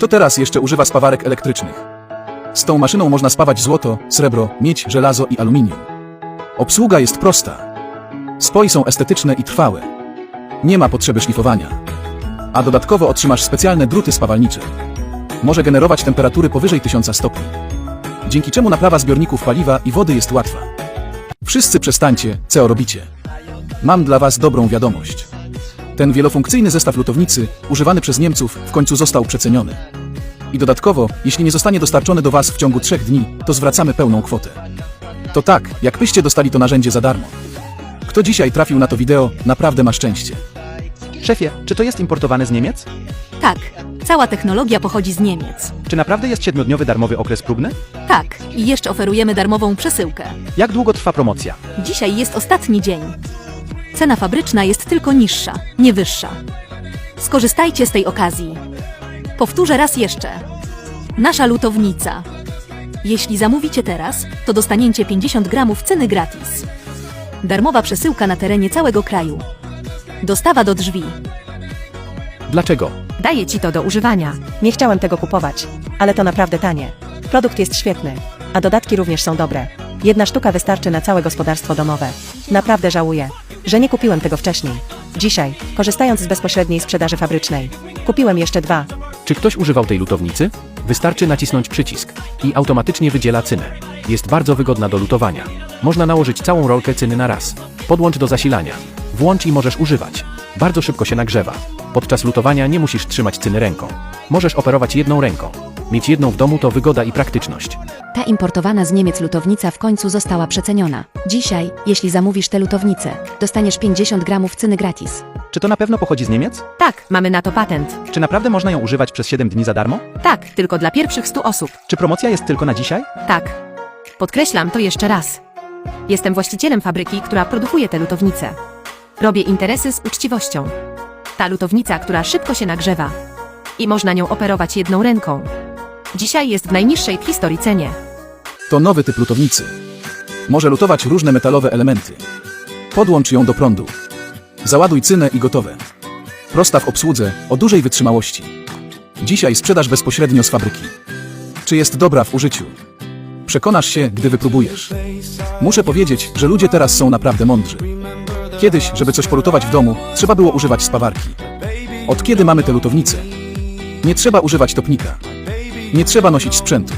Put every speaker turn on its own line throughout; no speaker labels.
Kto teraz jeszcze używa spawarek elektrycznych? Z tą maszyną można spawać złoto, srebro, miedź, żelazo i aluminium. Obsługa jest prosta. Spoi są estetyczne i trwałe. Nie ma potrzeby szlifowania. A dodatkowo otrzymasz specjalne druty spawalnicze. Może generować temperatury powyżej 1000 stopni. Dzięki czemu naprawa zbiorników paliwa i wody jest łatwa. Wszyscy przestańcie, co robicie. Mam dla was dobrą wiadomość. Ten wielofunkcyjny zestaw lutownicy, używany przez Niemców, w końcu został przeceniony. I dodatkowo, jeśli nie zostanie dostarczony do Was w ciągu trzech dni, to zwracamy pełną kwotę. To tak, jakbyście dostali to narzędzie za darmo. Kto dzisiaj trafił na to wideo, naprawdę ma szczęście.
Szefie, czy to jest importowane z Niemiec?
Tak, cała technologia pochodzi z Niemiec.
Czy naprawdę jest siedmiodniowy darmowy okres próbny?
Tak, i jeszcze oferujemy darmową przesyłkę.
Jak długo trwa promocja?
Dzisiaj jest ostatni dzień. Cena fabryczna jest tylko niższa, nie wyższa. Skorzystajcie z tej okazji. Powtórzę raz jeszcze. Nasza lutownica. Jeśli zamówicie teraz, to dostaniecie 50 gramów ceny gratis. Darmowa przesyłka na terenie całego kraju. Dostawa do drzwi.
Dlaczego?
Daję ci to do używania. Nie chciałem tego kupować, ale to naprawdę tanie. Produkt jest świetny, a dodatki również są dobre. Jedna sztuka wystarczy na całe gospodarstwo domowe. Naprawdę żałuję, że nie kupiłem tego wcześniej. Dzisiaj, korzystając z bezpośredniej sprzedaży fabrycznej, kupiłem jeszcze dwa.
Czy ktoś używał tej lutownicy? Wystarczy nacisnąć przycisk i automatycznie wydziela cynę. Jest bardzo wygodna do lutowania. Można nałożyć całą rolkę cyny na raz. Podłącz do zasilania. Włącz i możesz używać. Bardzo szybko się nagrzewa. Podczas lutowania nie musisz trzymać cyny ręką. Możesz operować jedną ręką. Mieć jedną w domu to wygoda i praktyczność.
Ta importowana z Niemiec lutownica w końcu została przeceniona. Dzisiaj, jeśli zamówisz tę lutownicę, dostaniesz 50 gramów cyny gratis.
Czy to na pewno pochodzi z Niemiec?
Tak, mamy na to patent.
Czy naprawdę można ją używać przez 7 dni za darmo?
Tak, tylko dla pierwszych 100 osób.
Czy promocja jest tylko na dzisiaj?
Tak. Podkreślam to jeszcze raz. Jestem właścicielem fabryki, która produkuje te lutownice. Robię interesy z uczciwością. Ta lutownica, która szybko się nagrzewa. I można nią operować jedną ręką. Dzisiaj jest w najniższej w historii cenie.
To nowy typ lutownicy. Może lutować różne metalowe elementy. Podłącz ją do prądu. Załaduj cynę i gotowe. Prosta w obsłudze, o dużej wytrzymałości. Dzisiaj sprzedaż bezpośrednio z fabryki. Czy jest dobra w użyciu? Przekonasz się, gdy wypróbujesz. Muszę powiedzieć, że ludzie teraz są naprawdę mądrzy. Kiedyś, żeby coś polutować w domu, trzeba było używać spawarki. Od kiedy mamy te lutownice? Nie trzeba używać topnika. Nie trzeba nosić sprzętu.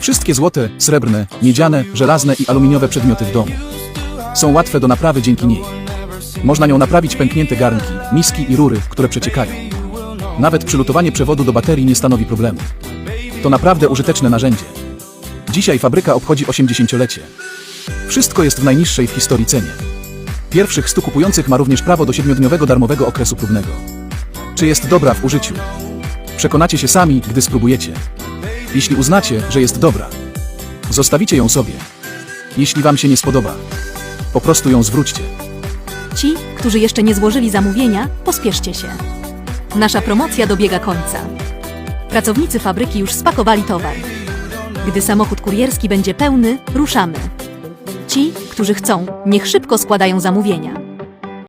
Wszystkie złote, srebrne, miedziane, żelazne i aluminiowe przedmioty w domu. Są łatwe do naprawy dzięki niej. Można nią naprawić pęknięte garnki, miski i rury, które przeciekają. Nawet przylutowanie przewodu do baterii nie stanowi problemu. To naprawdę użyteczne narzędzie. Dzisiaj fabryka obchodzi 80-lecie. Wszystko jest w najniższej w historii cenie. Pierwszych 100 kupujących ma również prawo do 7-dniowego darmowego okresu próbnego. Czy jest dobra w użyciu? Przekonacie się sami, gdy spróbujecie. Jeśli uznacie, że jest dobra, zostawicie ją sobie. Jeśli Wam się nie spodoba, po prostu ją zwróćcie.
Ci, którzy jeszcze nie złożyli zamówienia, pospieszcie się. Nasza promocja dobiega końca. Pracownicy fabryki już spakowali towar. Gdy samochód kurierski będzie pełny, ruszamy. Ci, którzy chcą, niech szybko składają zamówienia.